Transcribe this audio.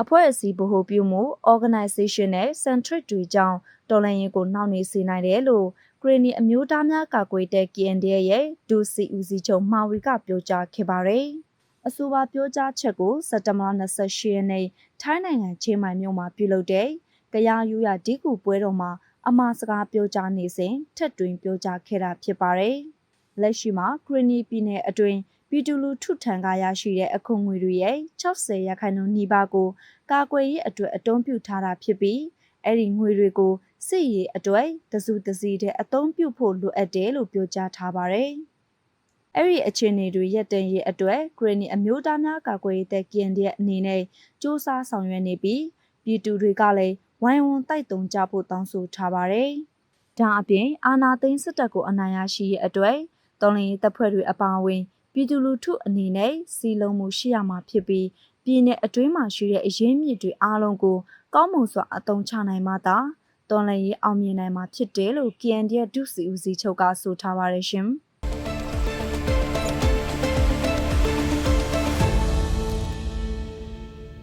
အဖွဲ့အစည်းဗဟိုပြုမှု organization နဲ့ centric တွေကြောင့်တော်လှန်ရေးကိုနှောင့်နှေးစေနိုင်တယ်လို့ဂရနီအမျိုးသားများကာကွယ်တဲ့ KNDA ရဲ့ဒုစီဦးစီးချုပ်မာဝီကပြောကြားခဲ့ပါတယ်။အဆိုပါပြောကြားချက်ကိုစက်တဘာ28ရက်နေ့ထိုင်းနိုင်ငံချင်းမိုင်မြို့မှာပြုလုပ်တဲ့ကြရားယူရဒီကူပွဲတော်မှာအမှားစကားပြောကြားနေစဉ်ထက်တွင်ပြောကြားခဲ့တာဖြစ်ပါတယ်။လက်ရှိမှာဂရနီပြည်နယ်အတွင်း ပြည်သူလူထုထံကရရှိတဲ့အခွန်ငွေတွေရဲ့60ရာခိုင်နှုန်းနီးပါးကိုကာကွယ်ရေးအတွက်အသုံးပြုထားတာဖြစ်ပြီးအဲ့ဒီငွေတွေကိုစစ်ရေးအတွက်တစုတစည်းတဲ့အသုံးပြုဖို့လိုအပ်တယ်လို့ပြောကြားထားပါတယ်။အဲ့ဒီအခြေအနေတွေရက်တန်ရေးအတွက်ဂရနီအမျိုးသားများကာကွယ်ရေးတပ် KND ရဲ့အနေနဲ့စ조사ဆောင်ရွက်နေပြီးပြည်သူတွေကလည်းဝိုင်းဝန်းတိုက်တွန်းကြဖို့တောင်းဆိုထားပါတယ်။ဒါအပြင်အာနာသိန်းစစ်တပ်ကိုအနိုင်ရရှိရဲ့အတွက်တော်လရင်တပ်ဖွဲ့တွေအပါအဝင် ပြည်သူလူထုအနေနဲ့စီလုံးမှုရှိရမှာဖြစ်ပြီးပြည်내အတွင်းမှာရှိတဲ့အရင်းမြစ်တွေအားလုံးကိုကောင်းမွန်စွာအသုံးချနိုင်မှသာတော်လှန်ရေးအောင်မြင်နိုင်မှာဖြစ်တယ်လို့ KND ရဲ့ဒုစီဦးစီးချုပ်ကဆိုထားပါတယ်ရှင်။